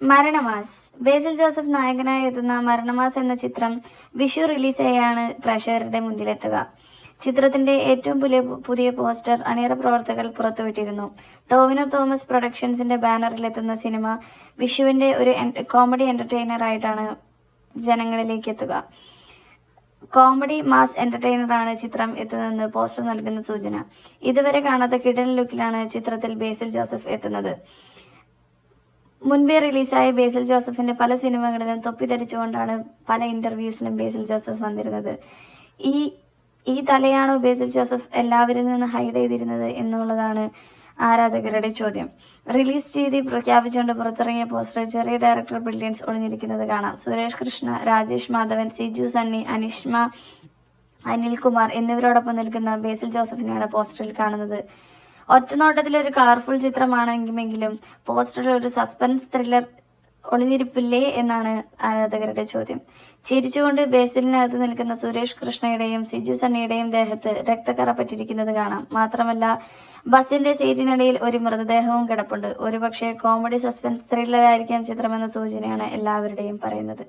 മരണമാസ്. ബേസിൽ Joseph നായകനായി എത്തുന്ന മരണമാസ് എന്ന ചിത്രം വിഷു റിലീസ് ചെയ്യാണ് പ്രേക്ഷകരുടെ മുന്നിലെത്തുക. ചിത്രത്തിന്റെ ഏറ്റവും പുതിയ പുതിയ പോസ്റ്റർ അണിയറ പ്രവർത്തകർ പുറത്തുവിട്ടിരുന്നു. ടോവിനോ തോമസ് പ്രൊഡക്ഷൻസിന്റെ ബാനറിൽ എത്തുന്ന സിനിമ വിഷുവിന്റെ ഒരു കോമഡി എന്റർടൈനർ ആയിട്ടാണ് ജനങ്ങളിലേക്ക് എത്തുക കോമഡി മാസ് എന്റർടൈനറാണ് ചിത്രം എത്തുന്നതെന്ന് പോസ്റ്റർ നൽകുന്ന സൂചന. ഇതുവരെ കാണാത്ത കിടൻ ലുക്കിലാണ് ചിത്രത്തിൽ ബേസിൽ ജോസഫ് എത്തുന്നത്. മുൻപേ റിലീസായ ബേസിൽ ജോസഫിന്റെ പല സിനിമകളിലും തൊപ്പി ധരിച്ചുകൊണ്ടാണ് പല ഇന്റർവ്യൂസിലും ബേസിൽ ജോസഫ് വന്നിരുന്നത്. ഈ ഈ തലയാണോ ബേസിൽ ജോസഫ് എല്ലാവരിൽ നിന്ന് ഹൈഡ് ചെയ്തിരുന്നത് എന്നുള്ളതാണ് ആരാധകരുടെ ചോദ്യം. റിലീസ് തീയതി പ്രഖ്യാപിച്ചുകൊണ്ട് പുറത്തിറങ്ങിയ പോസ്റ്റർ ചെറിയ ഡയറക്ടർ ബ്രില്യൻസ് ഒളിഞ്ഞിരിക്കുന്നത് കാണാം. സുരേഷ് കൃഷ്ണ രാജേഷ് മാധവൻ സിജു സണ്ണി അനിഷ്മ അനിൽകുമാർ എന്നിവരോടൊപ്പം നിൽക്കുന്ന ബേസിൽ ജോസഫിനെയാണ് പോസ്റ്ററിൽ കാണുന്നത്. ഒറ്റനോട്ടത്തിൽ ഒരു കളർഫുൾ ചിത്രമാണെങ്കിലും പോസ്റ്ററിൽ ഒരു സസ്പെൻസ് ത്രില്ലർ ഒളിഞ്ഞിരിപ്പില്ലേ എന്നാണ് ആരാധകരുടെ ചോദ്യം. ചിരിച്ചുകൊണ്ട് ബേസിലിനകത്ത് നിൽക്കുന്ന സുരേഷ് കൃഷ്ണയുടെയും സിജു സണ്ണിയുടെയും ദേഹത്ത് രക്തക്കറ പറ്റിയിരിക്കുന്നത് കാണാം. മാത്രമല്ല ബസിന്റെ സീറ്റിനിടയിൽ ഒരു മൃതദേഹവും കിടപ്പുണ്ട്. ഒരുപക്ഷെ കോമഡി സസ്പെൻസ് ത്രില്ലർ ആയിരിക്കാം ചിത്രമെന്ന സൂചനയാണ് എല്ലാവരുടെയും പറയുന്നത്.